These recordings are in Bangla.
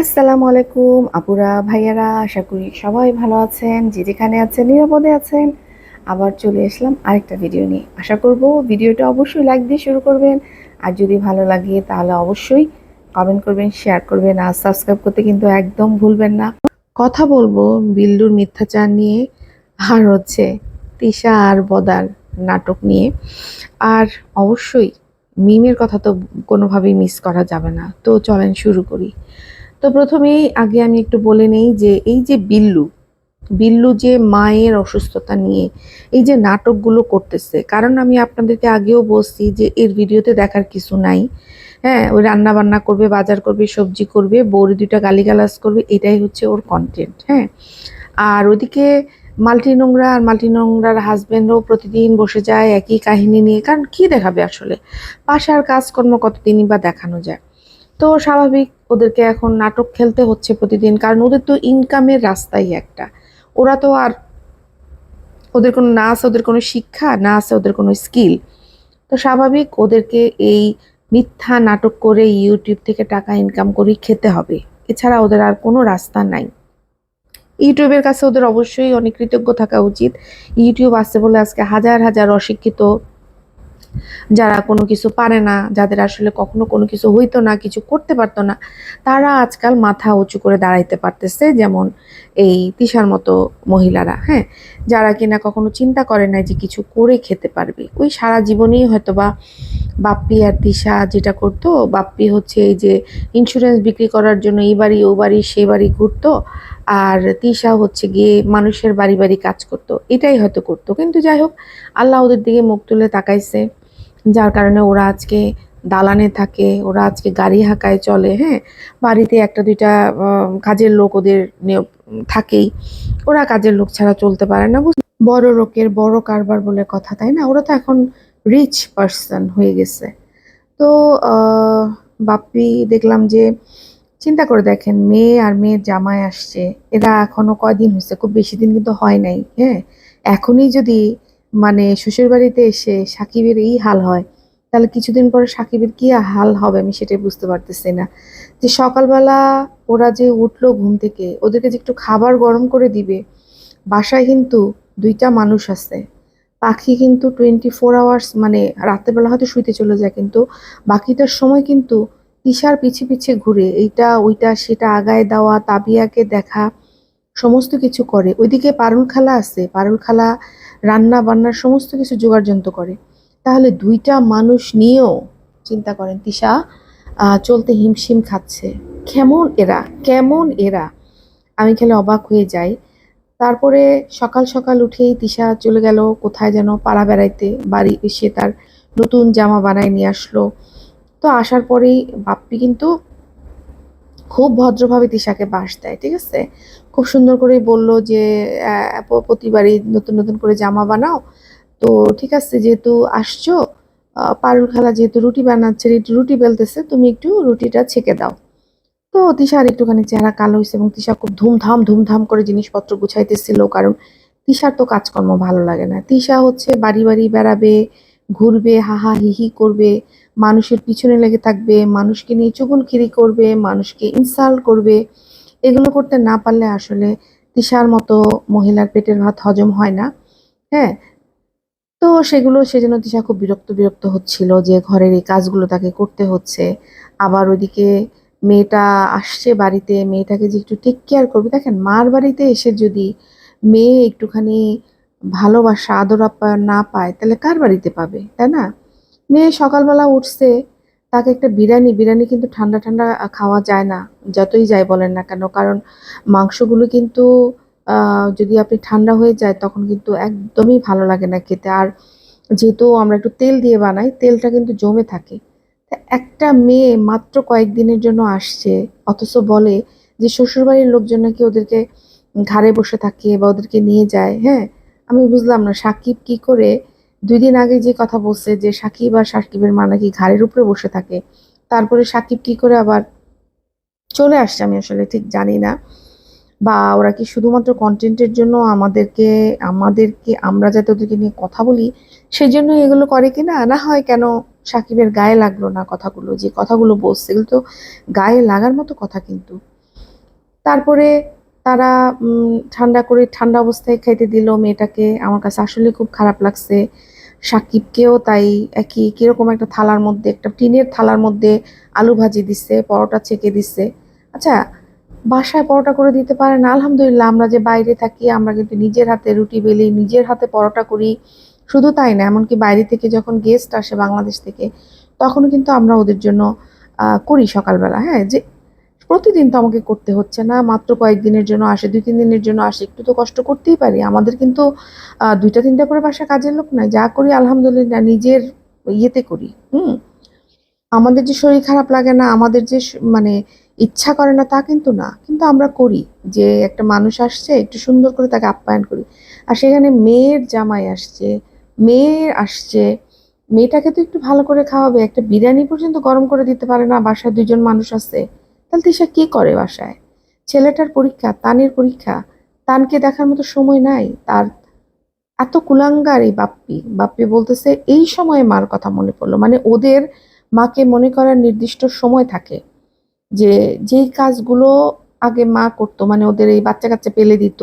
আসসালামু আলাইকুম আপুরা, ভাইয়ারা, আশা করি সবাই ভালো আছেন, যে যেখানে আছেন, নিরাপদে আছেন। আবার চলে আসলাম আরেকটা ভিডিও নিয়ে। আশা করব ভিডিওটা অবশ্যই লাইক দিয়ে শুরু করবেন। আর যদি ভালো লাগে তাহলে অবশ্যই কমেন্ট করবেন শেয়ার করবেন, আর সাবস্ক্রাইব করতে কিন্তু একদম ভুলবেন না। কথা বলব বিল্লুর মিথ্যাচার নিয়ে, আর হচ্ছে তিশা আর বদার নাটক নিয়ে। আর অবশ্যই মিমের কথা তো কোনোভাবেই মিস করা যাবে না। তো চলেন শুরু করি। তো প্রথমেই আগে আমি একটু বলে নেই যে এই যে বিল্লু বিল্লু যে মায়ের অসুস্থতা নিয়ে এই যে নাটকগুলো করতেছে, কারণ আমি আপনাদেরকে আগেও বলছি যে এর ভিডিওতে দেখার কিছু নাই। হ্যাঁ ওই রান্না বান্না করবে, বাজার করবে, সবজি করবে বৌরি দুইটা গালিগালাজ করবে, এটাই হচ্ছে ওর কন্টেন্ট হ্যাঁ। আর ওদিকে মাল্টি নোংরা আর মাল্টি নোংরার হাজব্যান্ডও প্রতিদিন বসে যায় একই কাহিনী নিয়ে, কারণ কি দেখাবে আসলে? পাশার কাজকর্ম কতদিনই বা দেখানো যায়? তো স্বাভাবিক ওদেরকে এখন নাটক খেলতে হচ্ছে প্রতিদিন, কারণ ওদের তো ইনকামের রাস্তাই একটা। ওরা তো আর ওদের কোনো না আছে ওদের কোনো শিক্ষা, না আছে ওদের কোনো স্কিল তো স্বাভাবিক ওদেরকে এই মিথ্যা নাটক করে ইউটিউব থেকে টাকা ইনকাম করে খেতে হবে। এছাড়া ওদের আর কোনো রাস্তা নাই। ইউটিউবের কাছে ওদের অবশ্যই অনেক কৃতজ্ঞ থাকা উচিত। ইউটিউব আছে বলে আজকে হাজার হাজার অশিক্ষিত যারা কোনো কিছু পারে না, যাদের আসলে কখনো কোনো কিছু হইতো না, কিছু করতে পারতো না, তারা আজকাল মাথা উঁচু করে দাঁড়াইতে পারতেছে যেমন এই তিশার মতো মহিলারা হ্যাঁ? যারা কিনা কখনো চিন্তা করে নাই যে কিছু করে খেতে পারবে। ওই সারা জীবনেই হয়তো বা বাপ্পি আর তিশা যেটা করতো, বাপ্পি হচ্ছে এই যে ইন্স্যুরেন্স বিক্রি করার জন্য এই বাড়ি, ও বাড়ি, সে বাড়ি ঘুরতো, আর তিশা হচ্ছে গিয়ে মানুষের বাড়ি বাড়ি কাজ করতো, এটাই হয়তো করতো। কিন্তু যাই হোক, আল্লাহ ওদের দিকে মুখ তুলে তাকাইছে। যার কারণে ওরা আজকে দালানে থাকে, ওরা আজকে গাড়ি হাঁকায় চলে হ্যাঁ? বাড়িতে একটা দুইটা কাজের লোক ওদের থাকেই। ওরা কাজের লোক ছাড়া চলতে পারে না বড় লোকের বড় কারবার বলে কথা, তাই না? ওরা তো এখন রিচ পার্সন হয়ে গেছে। তো বাপ্পি দেখলাম যে, চিন্তা করে দেখেন, মেয়ে আর মেয়ের জামাই আসছে। এরা এখনও কয়দিন হয়েছে? খুব বেশি দিন কিন্তু হয় নাই হ্যাঁ? এখনই যদি মানে শ্বশুর বাড়িতে এসে সাকিবের এই হাল হয়, তাহলে কিছুদিন পরে সাকিবের কি হাল হবে আমি সেটাই বুঝতে পারতেছি না। যে সকালবেলা ওরা যে উঠল ঘুম থেকে, ওদেরকে যে একটু খাবার গরম করে দিবে, বাসায় কিন্তু দুইটা মানুষ আছে। পাখি কিন্তু টোয়েন্টি ফোর আওয়ার্স মানে রাত্রেবেলা হয়তো শুইতে চলে যায়, কিন্তু বাকিটার সময় কিন্তু তিশার পিছে পিছে ঘুরে, এইটা, ওইটা, সেটা আগায় দেওয়া, তাবিয়াকে দেখা সমস্ত কিছু করে। ওইদিকে পারুল খালা আছে। পারুল খালা রান্না বান্নার সমস্ত কিছু জোগাড় যন্ত্র করে। তাহলে দুইটা মানুষ নিয়েও চিন্তা করেন, তিশা চলতে হিমশিম খাচ্ছে। কেমন এরা? কেমন এরা? আমি খেলে অবাক হয়ে যাই। তারপরে সকাল সকাল উঠেই তিশা চলে গেল কোথায় যেন পাড়া বেড়াইতে। বাড়ি এসে তার নতুন জামা বানায় নিয়ে আসলো। তো আসার পরেই বাপ্পি কিন্তু খুব ভদ্রভাবে তিশাকে বাস দেয়, ঠিক আছে? খুব সুন্দর করে বলল যে প্রতিবারই নতুন নতুন করে জামা বানাও। তো ঠিক আছে, যেহেতু আসছো পারুল খালা যেহেতু রুটি বানাচ্ছে রুটি বেলতেছে, তুমি একটু রুটিটা ছেঁকে দাও। তো তিশার একটুখানি চেহারা কালো হয়েছে এবং তিশা খুব ধুমধাম ধুমধাম করে জিনিসপত্র গুছাইতেছিল, কারণ তিশার তো কাজকর্ম ভালো লাগে না। তিশা হচ্ছে বাড়ি বাড়ি বেড়াবে, ঘুরবে হাহা হিহি করবে মানুষের পিছনে লেগে থাকবে, মানুষকে নিয়ে চুগুলখিরি করবে, মানুষকে ইনসাল্ট করবে। এগুলো করতে না পারলে আসলে তিশার মতো মহিলার পেটের ভাত হজম হয় না। হ্যাঁ? তো সেগুলো, সেজন্য তিশা খুব বিরক্ত বিরক্ত হচ্ছিল যে ঘরের এই কাজগুলো তাকে করতে হচ্ছে। আবার ওইদিকে মেয়েটা আসছে বাড়িতে, মেয়েটাকে যে একটু টেক কেয়ার করবে। দেখেন, মার বাড়িতে এসে যদি মেয়ে একটুখানি ভালোবাসা, আদর আপ্যায়ন না পায়, তাহলে কার বাড়িতে পাবে? তাই না? মেয়ে সকালবেলা উঠছে, তাকে একটা বিরিয়ানি বিরিয়ানি কিন্তু ঠান্ডা ঠান্ডা খাওয়া যায় না, যতই যাই বলেন না কেন, কারণ মাংসগুলো কিন্তু যদি আপনি ঠান্ডা হয়ে যায় তখন কিন্তু একদমই ভালো লাগে না খেতে। আর যেহেতু আমরা একটু তেল দিয়ে বানাই, তেলটা কিন্তু জমে থাকে। একটা মেয়ে মাত্র কয়েকদিনের জন্য আসছে, অথচ বলে যে শ্বশুরবাড়ির লোকজন নাকি ওদেরকে ঘাড়ে বসে থাকে বা ওদেরকে নিয়ে যায় হ্যাঁ? আমি বুঝলাম না, সাকিব কি করে দুই দিন আগে যে কথা বলছে যে সাকিব আর সাকিবের মা নাকি ঘাড়ের উপরে বসে থাকে, তারপরে সাকিব কি করে আবার চলে আসছে আমি আসলে ঠিক জানি না। বা ওরা কি শুধুমাত্র কন্টেন্টের জন্য আমাদেরকে আমাদেরকে, আমরা যাতে ওদেরকে নিয়ে কথা বলি সেই জন্য এগুলো করে কি না? না হয় কেন সাকিবের গায়ে লাগল না কথাগুলো, যে কথাগুলো বলছে, এগুলো তো গায়ে লাগার মতো কথা কিন্তু। তারপরে তারা ঠান্ডা করে ঠান্ডা অবস্থায় খাইতে দিল মেয়েটাকে। আমার কাছে আসলে খুব খারাপ লাগছে। সাকিবকেও তাই একই, কীরকম একটা থালার মধ্যে, একটা টিনের থালার মধ্যে আলু ভাজি দিচ্ছে পরোটা ছেঁকে দিচ্ছে আচ্ছা বাসায় পরোটা করে দিতে পারে না, আলহামদুলিল্লাহ, আমরা যে বাইরে থাকি, আমরা কিন্তু নিজের হাতে রুটি বেলি, নিজের হাতে পরোটা করি, শুধু তাই না, এমনকি বাইরে থেকে যখন গেস্ট আসে বাংলাদেশ থেকে তখন কিন্তু আমরা ওদের জন্য করি সকালবেলা হ্যাঁ যে প্রতিদিন তো আমাকে করতে হচ্ছে না। মাত্র কয়েকদিনের জন্য আসে, দুই, তিন দিনের জন্য আসে। একটু তো কষ্ট করতেই পারি। আমাদের কিন্তু দুইটা, তিনটা করে বাসা কাজের লোক নাই। যা করি আলহামদুলিল্লাহ নিজের ইয়েতে করি। হুম? আমাদের যে শরীর খারাপ লাগে না, আমাদের যে মানে ইচ্ছা করে না, তা কিন্তু না। কিন্তু আমরা করি যে একটা মানুষ আসছে, একটু সুন্দর করে তাকে আপ্যায়ন করি। আর সেখানে মেয়ের জামাই আসছে মেয়ে আসছে, মেয়েটাকে তো একটু ভালো করে খাওয়াবে। একটা বিরিয়ানি পর্যন্ত গরম করে দিতে পারে না। বাসায় দুজন মানুষ আছে। তাহলে তিশা কি করে বাসায়? ছেলেটার পরীক্ষা, তানের পরীক্ষা, তানকে দেখার মতো সময় নাই। তার এত কুলাঙ্গার এই বাপ্পি। বাপ্পি বলতেছে, এই সময়ে মার কথা মনে পড়ল। মানে ওদের মাকে মনে করার নির্দিষ্ট সময় থাকে যে যেই কাজগুলো আগে মা করতো মানে ওদের এই বাচ্চা কাচ্চা পেলে দিত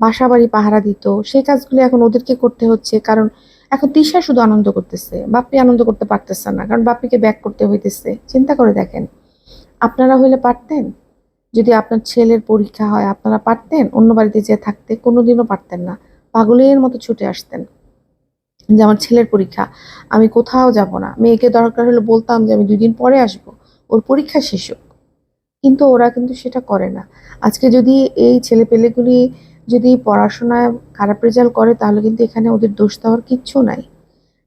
বাসা বাড়ি পাহারা দিত, সেই কাজগুলো এখন ওদেরকে করতে হচ্ছে। কারণ এখন তিশা শুধু আনন্দ করতেছে, বাপ্পি আনন্দ করতে পারতেছে না। কারণ বাপ্পিকে ব্যাক করতে হইতেছে। চিন্তা করে দেখেন। আপনারা হইলে পারতেন? যদি আপনার ছেলের পরীক্ষা হয়, আপনারা পারতেন? অন্য বাড়িতে যেয়ে থাকতে কোনোদিনও পারতেন না। পাগলের মতো ছুটে আসতেন। যে আমার ছেলের পরীক্ষা, আমি কোথাও যাব না। মেয়েকে দরকার হলে বলতাম যে আমি দুই দিন পরে আসব। ওর পরীক্ষা শেষ হোক। কিন্তু ওরা কিন্তু সেটা করে না। আজকে যদি এই ছেলে পেলেগুলি যদি পড়াশোনায় খারাপ রেজাল্ট করে, তাহলে কিন্তু এখানে ওদের দোষ দেওয়ার কিচ্ছু নাই।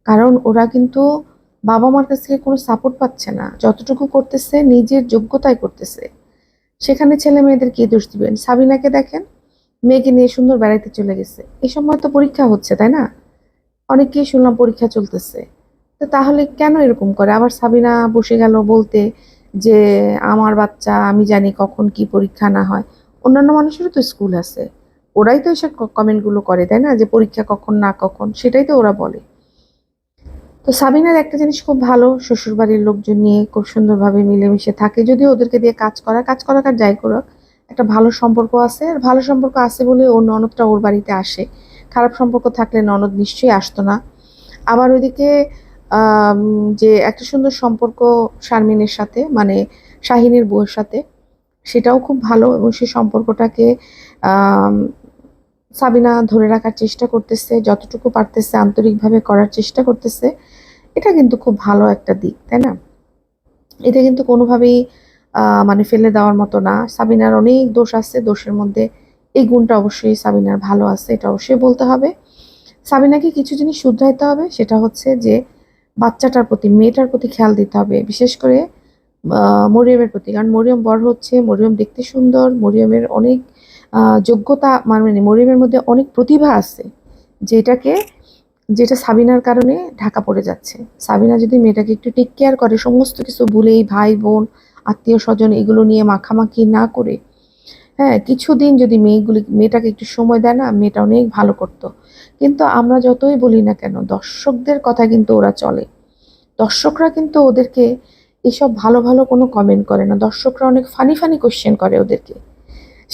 কারণ ওরা কিন্তু বাবা মার কাছ থেকে কোনো সাপোর্ট পাচ্ছে না। যতটুকু করতেছে, নিজের যোগ্যতায় করতেছে। সেখানে ছেলে মেয়েদের কি দোষ দিবেন? সাবিনাকে দেখেন, মেয়েকে নিয়ে সুন্দর বেড়াইতে চলে গেছে। এই সময় তো পরীক্ষা হচ্ছে, তাই না? অনেকেই শুনলাম পরীক্ষা চলতেছে। তো তাহলে কেন এরকম করে? আবার সাবিনা বসে গেল বলতে যে, আমার বাচ্চা, আমি জানি কখন কি পরীক্ষা না হয়। অন্যান্য মানুষেরও তো স্কুল আছে। ওরাই তো এসব কমেন্টগুলো করে, তাই না? যে পরীক্ষা কখন না কখন, সেটাই তো ওরা বলে। তো সাবিনার একটা জিনিস খুব ভালো, শ্বশুরবাড়ির লোকজন নিয়ে খুব সুন্দরভাবে মিলেমিশে থাকে। যদিও ওদেরকে দিয়ে কাজ করা কাজ করাক আর যাই করুক, একটা ভালো সম্পর্ক আছে। আর ভালো সম্পর্ক আছে বলে ওর ননদটা ওর বাড়িতে আসে। খারাপ সম্পর্ক থাকলে ননদ নিশ্চয়ই আসতো না। আবার ওইদিকে যে একটা সুন্দর সম্পর্ক শারমিনের সাথে মানে শাহিনের বউয়ের সাথে, সেটাও খুব ভালো। এবং সেই সম্পর্কটাকে সাবিনা ধরে রাখার চেষ্টা করতেছে, যতটুকু পারতেছে আন্তরিকভাবে করার চেষ্টা করতেছে। এটা কিন্তু খুব ভালো একটা দিক, তাই না? এটা কিন্তু কোনোভাবেই মানে ফেলে দেওয়ার মতো না। সাবিনার অনেক দোষ আছে, দোষের মধ্যে এই গুণটা অবশ্যই সাবিনার ভালো আছে, এটা অবশ্যই বলতে হবে। সাবিনাকে কিছু জিনিস শুধরাইতে হবে, সেটা হচ্ছে যে বাচ্চাটার প্রতি, মেয়েটার প্রতি খেয়াল দিতে হবে। বিশেষ করে মরিয়মের প্রতি। কারণ মরিয়ম বড় হচ্ছে, মরিয়ম দেখতে সুন্দর, মরিয়মের অনেক যোগ্যতা মানে মরিয়মের মধ্যে অনেক প্রতিভা আছে, যেটাকে, যেটা সাবিনার কারণে ঢাকা পড়ে যাচ্ছে। সাবিনা যদি মেয়েটাকে একটু টেক কেয়ার করে, সমস্ত কিছু ভুলেই ভাই, বোন, আত্মীয় স্বজন এগুলো নিয়ে মাখামাখি না করে হ্যাঁ কিছুদিন যদি মেয়েগুলি, মেয়েটাকে একটু সময় দেয় না, মেয়েটা অনেক ভালো করতো। কিন্তু আমরা যতই বলি না কেন, দর্শকদের কথা কিন্তু ওরা চলে। দর্শকরা কিন্তু ওদেরকে এসব ভালো ভালো কোনো কমেন্ট করে না। দর্শকরা অনেক ফানি ফানি কোশ্চেন করে ওদেরকে।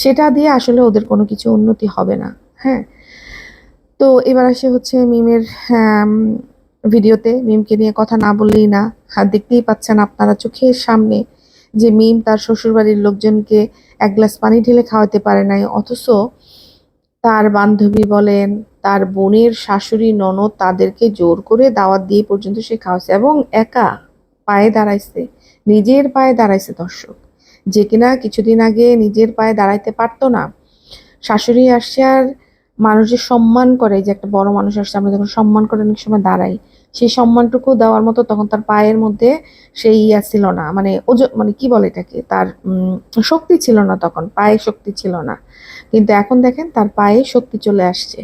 সেটা দিয়ে আসলে ওদের কোনো কিছু উন্নতি হবে না হ্যাঁ? তো এবার আসে হচ্ছে মিমের ভিডিওতে, মিমকে নিয়ে কথা না বললেই না। আর দেখতেই পাচ্ছেন আপনারা চোখের সামনে যে মিম তার শ্বশুরবাড়ির লোকজনকে এক গ্লাস পানি ঢেলে খাওয়াতে পারে নাই, অথচ তার বান্ধবী বলেন, তার বোনের শাশুড়ি ননদ তাদেরকে জোর করে দাওয়াত দিয়ে পর্যন্ত সে খাওয়াছে এবং একা পায়ে দাঁড়াইছে, নিজের পায়ে দাঁড়াইছে দর্শক। যে কিনা কিছুদিন আগে নিজের পায়ে দাঁড়াইতে পারতো না। শাশুড়ি আসছে আর মানুষ সম্মান করে যে একটা বড় মানুষ আসছে, আমরা যখন সম্মান করে অনেক সময় দাঁড়াই, সেই সম্মানটুকু দেওয়ার মতো তখন তার পায়ের মধ্যে সেই ইয়া ছিল না মানে ওজ মানে কি বলে এটাকে, তার শক্তি ছিল না তখন, পায়ে শক্তি ছিল না। কিন্তু এখন দেখেন তার পায়ে শক্তি চলে আসছে,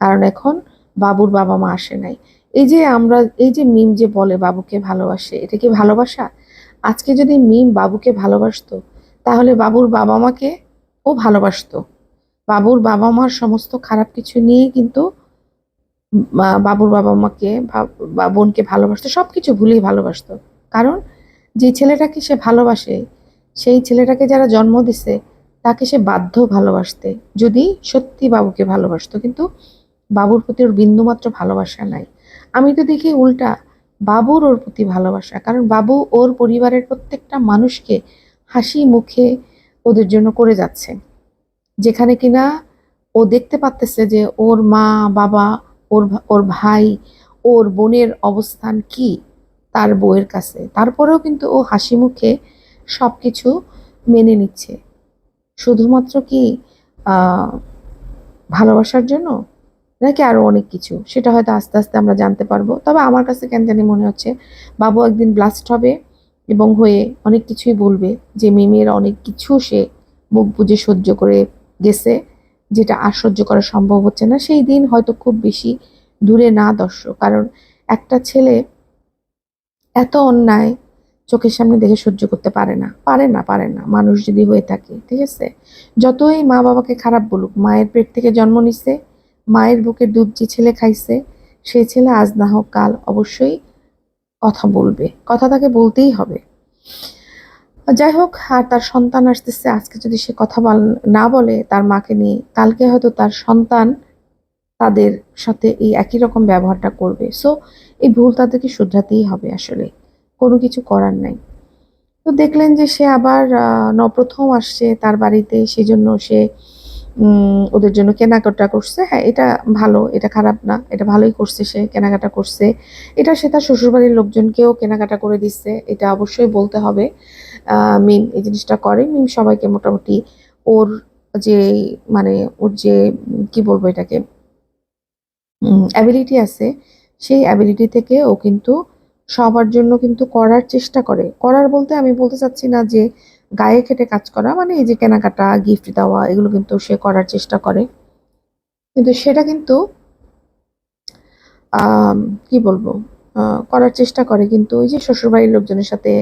কারণ এখন বাবুর বাবা মা আসে নাই। এই যে আমরা, এই যে মিম যে বলে বাবুকে ভালোবাসে, এটা কি ভালোবাসা? আজকে যদি মিম বাবুকে ভালোবাসতো, তাহলে বাবুর বাবা মাকে ও ভালোবাসতো। বাবুর বাবা মার সমস্ত খারাপ কিছু নিয়ে কিন্তু বাবুর বাবা মাকে বা বোনকে ভালোবাসতো সব কিছু ভুলেই ভালোবাসতো। কারণ যে ছেলেটাকে সে ভালোবাসে, সেই ছেলেটাকে যারা জন্ম দিছে, তাকে সে বাধ্য ভালোবাসতে। যদি সত্যি বাবুকে ভালোবাসতো, কিন্তু বাবুর প্রতি ওর বিন্দুমাত্র ভালোবাসা নাই। আমি তো দেখি উল্টা বাবুর ওর প্রতি ভালোবাসা। কারণ বাবু ওর পরিবারের প্রত্যেকটা মানুষকে হাসি মুখে ওদের জন্য করে যাচ্ছে। যেখানে কিনা ও দেখতে পারতেছে যে ওর মা, বাবা, ওর ওর ভাই, ওর বোনের অবস্থান কি তার বউয়ের কাছে। তারপরেও কিন্তু ও হাসি মুখে সব কিছু মেনে নিচ্ছে। শুধুমাত্র কি ভালোবাসার জন্য? নাকি আরও অনেক কিছু? সেটা হয়তো আস্তে আস্তে আমরা জানতে পারব। তবে আমার কাছে কেন জানি মনে হচ্ছে, বাবু একদিন ব্লাস্ট হবে এবং হয়ে অনেক কিছুই বলবে যে মিমের অনেক কিছু সে মুখ বুজে সহ্য করে গেছে, যেটা আর সহ্য করা সম্ভব হচ্ছে না। সেই দিন হয়তো খুব বেশি দূরে না দর্শক, কারণ একটা ছেলে এত অন্যায় চোখের সামনে দেখে সহ্য করতে পারে না। পারে না পারে না। মানুষ যদি হয়ে থাকে, ঠিক আছে? যতই মা বাবাকে খারাপ বলুক, মায়ের পেট থেকে জন্ম নিছে মায়ের বুকের দুধ যে ছেলে খাইছে সে ছেলে আজ না হোক কাল অবশ্যই কথা বলবে। কথা তাকে বলতেই হবে। যাই হোক আর তার সন্তান আসতেছে আজকে যদি সে কথা না বলে তার মাকে নিয়ে কালকে হয়তো তার সন্তান তাদের সাথে এই একই রকম ব্যবহারটা করবে। সো এই ভুল তাদেরকে শুধরাতেই হবে আসলে। কোনো কিছু করার নাই। তো দেখলেন যে সে আবার আহ, নপ্রথম আসছে তার বাড়িতে সেজন্য সে ওদের জন্য কেনাকাটা করছে। হ্যাঁ এটা ভালো, এটা খারাপ না, এটা ভালোই করছে সে, কেনাকাটা করছে। এটা সে তার শ্বশুরবাড়ির লোকজনকেও কেনাকাটা করে দিচ্ছে, এটা অবশ্যই বলতে হবে। মিম এই জিনিসটা করে, মিম সবাইকে মোটামুটি ওর যে মানে ওর যে, কি বলব এটাকে অ্যাবিলিটি আছে, সেই অ্যাবিলিটি থেকে ও কিন্তু সবার জন্য কিন্তু করার চেষ্টা করে। করার বলতে আমি বলতে চাচ্ছি না যে গায়ে খেটে কাজ করা মানে এই যে কেনাকাটা গিফট দেওয়া, এগুলো কিন্তু সে করার চেষ্টা করে। কিন্তু সেটা কিন্তু কি বলব করার চেষ্টা করে, কিন্তু ওই যে শ্বশুরবাড়ির লোকজনের সাথে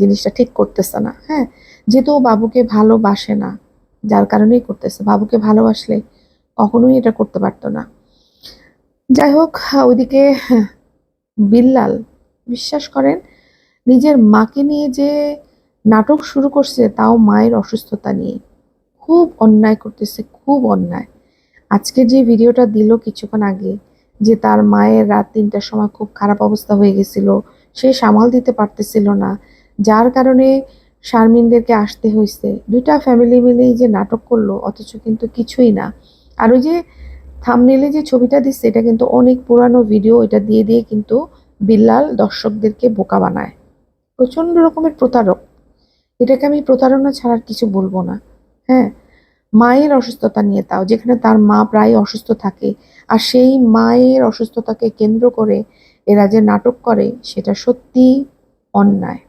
জিনিসটা ঠিক করতেছে না হ্যাঁ? যেহেতু বাবুকে ভালোবাসে না, যার কারণেই করতেছে। বাবুকে ভালোবাসলে কখনোই এটা করতে পারতো না। যাই হোক, ওইদিকে বিল্লাল, বিশ্বাস করেন, নিজের মাকে নিয়ে যে নাটক শুরু করছে তাও মায়ের অসুস্থতা নিয়ে। খুব অন্যায় করতেছে, খুব অন্যায়। আজকে যে ভিডিওটা দিল কিছুক্ষণ আগে, যে তার মায়ের রাত তিনটার সময় খুব খারাপ অবস্থা হয়ে গেছিল, সে সামাল দিতে পারতেছিল না। যার কারণে শারমিনদেরকে আসতে হয়েছে। দুইটা ফ্যামিলি মিলেই যে নাটক করল, অথচ কিন্তু কিছুই না। আর ওই যে থামনেলে যে ছবিটা দিচ্ছে, এটা কিন্তু অনেক পুরানো ভিডিও এটা দিয়ে দিয়ে কিন্তু বিল্লাল দর্শকদেরকে বোকা বানায়। প্রচণ্ড রকমের প্রতারক। এটাকে আমি প্রতারণা ছাড়ার কিছু বলব না। হ্যাঁ মায়ের অসুস্থতা নিয়ে তাও, যেখানে তার মা প্রায় অসুস্থ থাকে, আর সেই মায়ের অসুস্থতাকে কেন্দ্র করে এরা যে নাটক করে, সেটা সত্যি অন্যায়।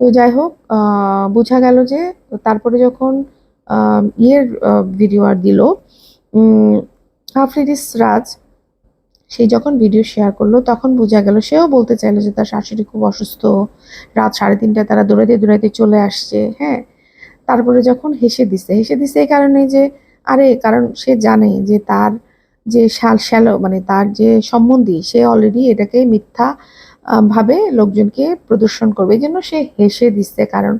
তো যাই হোক বোঝা গেল যে তারপরে যখন ইয়ের ভিডিও আর দিল আফরিদিস রাজ সেই যখন ভিডিও শেয়ার করল, তখন বোঝা গেল সেও বলতে চাইলো যে তার শাশুড়ি খুব অসুস্থ। রাত সাড়ে তিনটায় তারা দৌড়াতে দৌড়াতে চলে আসছে হ্যাঁ? তারপরে যখন হেসে দিছে হেসে দিছে এই কারণে যে, আরে, কারণ সে জানে যে তার যে শাল, শ্যালো মানে তার যে সম্বন্ধী, সে অলরেডি এটাকে মিথ্যা ভাবে লোকজনকে প্রদর্শন করবে। এই জন্য সে হেসে দিচ্ছে কারণ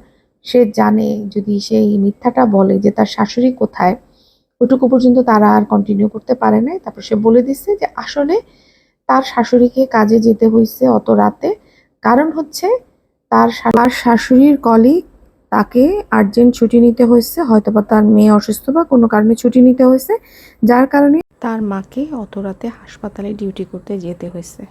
সে জানে, যদি সেই মিথ্যাটা বলে যে তার শাশুড়ি কোথায় ওটুকু পর্যন্ত তারা আর কন্টিনিউ করতে পারে নাই। তারপর সে বলে দিচ্ছে যে, আসলে তার শাশুড়িকে কাজে যেতে হয়েছে অত রাতে। কারণ হচ্ছে তার তার শাশুড়ির কলিগ তাকে আর্জেন্ট ছুটি নিতে হয়েছে হয়তো বা তার মেয়ে অসুস্থ বা কোনো কারণে ছুটি নিতে হয়েছে যার কারণে তার মাকে অত রাতে হাসপাতালে ডিউটি করতে যেতে হয়েছে